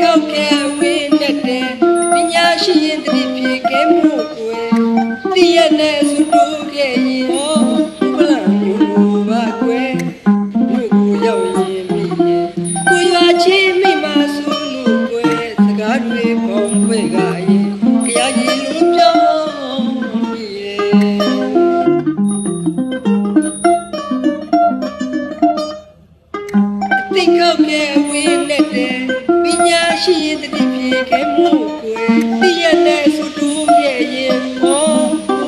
ခောက်ခဲဝေးတတ်တယ်ပညာရှိရင်တ ခဲမှုကိုတည့်ရတဲ့ဆူတူရဲ့ရင်မော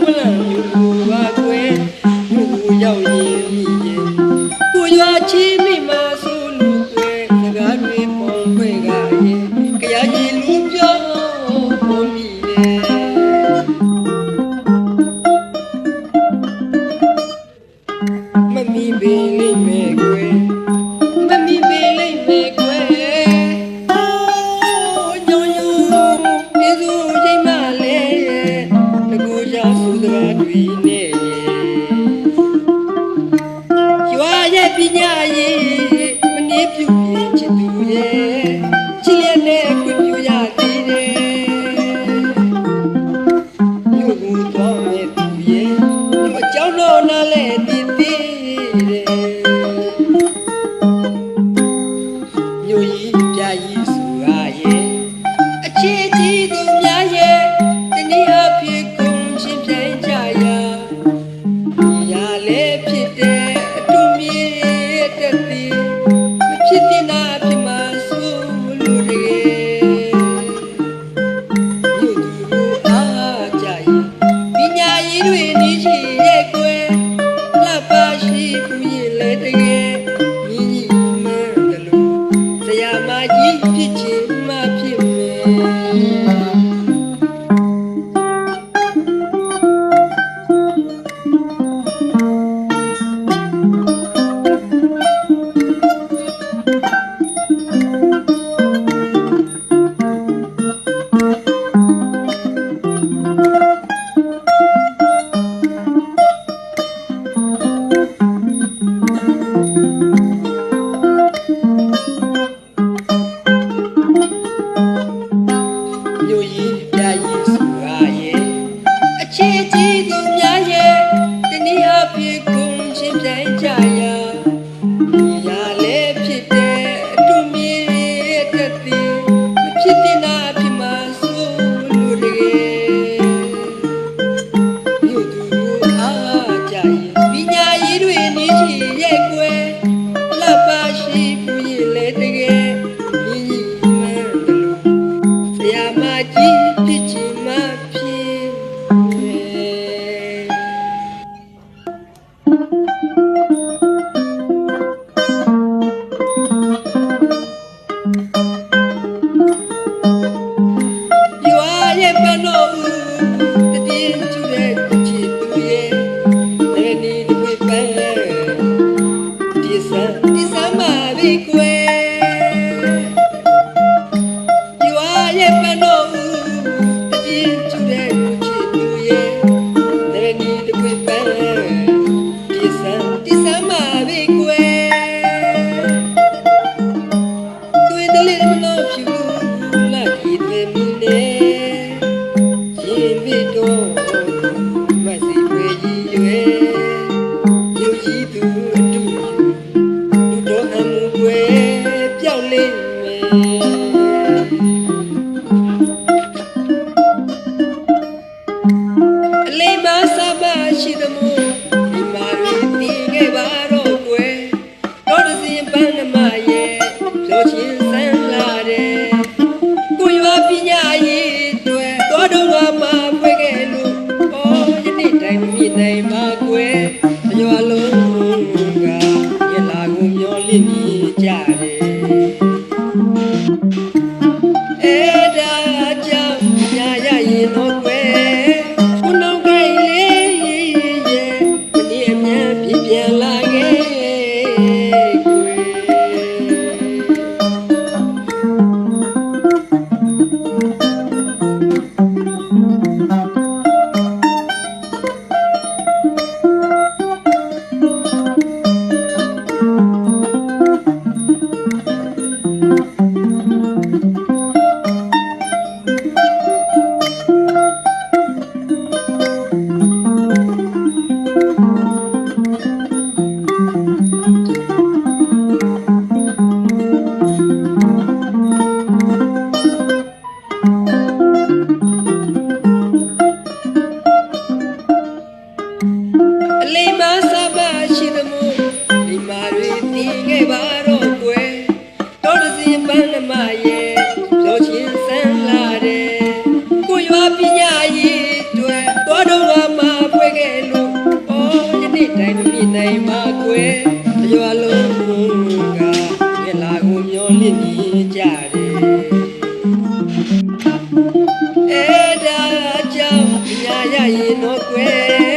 ဘလန်ယူကိုပါကွယ်လူရောက်ရင်မိရင်ကိုရွာချီမိမဆူလူကွယ်စကားတွေပေါ်ခွေကရင်ကြားကြည်လူပြောပေါ်မိတယ်မမီပင်လိမ့်မယ်ကွယ်မမီပင်လိမ့်မယ် ပညာရေးမနည်းပြုပြင်ချစ်သူရဲ့ချစ်ရနဲ့ခွင့်ပြုရသေးတယ်မြို့ကိုတော်ရဲ့သူရဲ့အကြောင်းတော်နာလဲတည် mulher. love. လိမ့်မည်အလေးမဆမရှိသမို့ နိုင်ပါကွယ်ရွာလုံးကငလာကိုမျောလင့်နေကြတယ်အဲဒါကြောင့်ပညာရရင်တော့ကွယ်